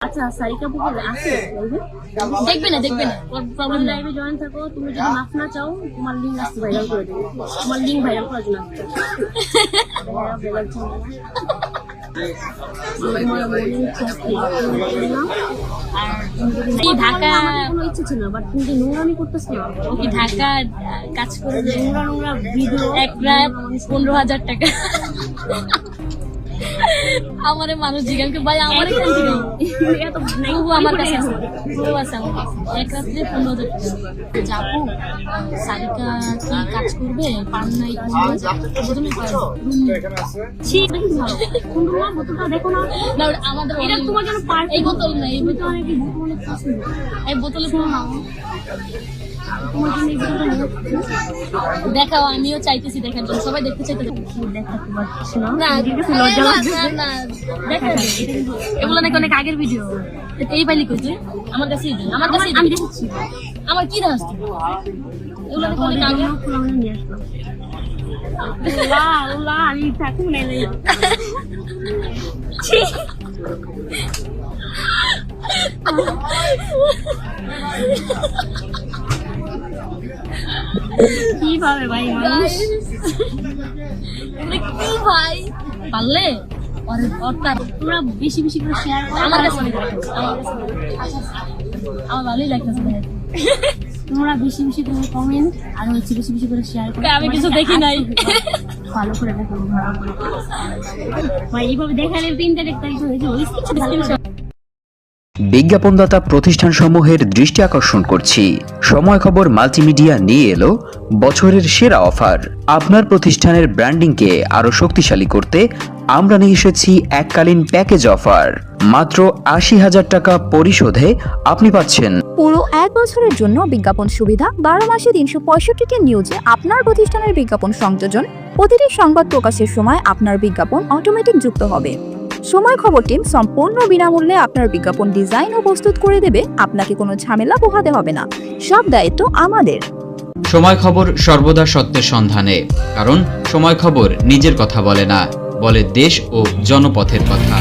আচ্ছা সারিকা পুকুর আছে দেখবে না দেখবে না। প্রবলেম লাইভে জয়েন থাকো তুমি যদি মাফ না চাও তোমার লিঙ্ক আসতে ভাইরাল করে দেবো। তোমার লিঙ্ক ভাইরাল করার জন্য এই ঢাকা- কোনো ইচ্ছে ছিল না বাট তুমি যে নোংরামি করতেছো না ও কি ঢাকা কাজ করে। নোংরা নোংরা ভিডিও এক রাত পনেরো হাজার টাকা। আমারে মানুষ করে, ভাই আমার এখান থেকে আমার কাছে আছে আছে আমার। এক রাত্রে পনেরো হাজার টাকা যাব। সারিকা কি কাজ করবে? পান নাই প্রথমে কোন আমাদের এটা তোমার জন্য পার্ট এই বোতল না এই বোতল অনেক এই বোতলে শোনো না দেখাও আমিও চাইতেছি দেখার জন্য। সবাই দেখতে কাছে দেখা। এগুলো নাকি অনেক আগের ভিডিও এই পাইলি কই তুই? আমার কাছেই দে আমার কাছেই আমি দেখেছি। আমার কি তুই? এগুলো নাকি অনেক আগে আমি থাকুন না কীভাবে ভাই? মানুষ কি ভাই? পারলে? তোমরা বেশি বেশি করে শেয়ার করো। আমার কাছে আমার কাছে নেই। আমার ভালোই লাগতেছে তোমরা বেশি বেশি করে কমেন্ট আর হচ্ছে বেশি বেশি করে শেয়ার করো। আমি কিছু দেখি নাই। ভালো করে দেখো। ভাই এইভাবে দেখালে তিনটা দেখতে হয়েছে। বিজ্ঞাপনদাতা প্রতিষ্ঠানসমূহের দৃষ্টি আকর্ষণ করছি। সময় খবর মাল্টিমিডিয়া নিয়ে এলো বছরের সেরা অফার। আপনার প্রতিষ্ঠানের ব্র্যান্ডিংকে আরও শক্তিশালী করতে আমরা নিয়ে এসেছি এককালীন প্যাকেজ অফার। মাত্র আশি হাজার টাকা পরিশোধে আপনি পাচ্ছেন। পুরো এক বছরের জন্য বিজ্ঞাপন সুবিধা, বারো মাসে তিনশো পঁয়ষট্টিটি নিউজে আপনার প্রতিষ্ঠানের বিজ্ঞাপন সংযোজন। প্রতিটি সংবাদ প্রকাশের সময় আপনার বিজ্ঞাপন অটোমেটিক যুক্ত হবে। সময় খবর টিম সম্পূর্ণ বিনামূল্যে আপনার বিজ্ঞাপন ডিজাইন ও প্রস্তুত করে দেবে। আপনাকে কোনো ঝামেলা পোহাতে হবে না। সব দায়িত্ব আমাদের। সময় খবর সর্বদা সত্যের সন্ধানে। কারণ সময় খবর নিজের কথা বলে না, বলে দেশ ও জনপথের কথা।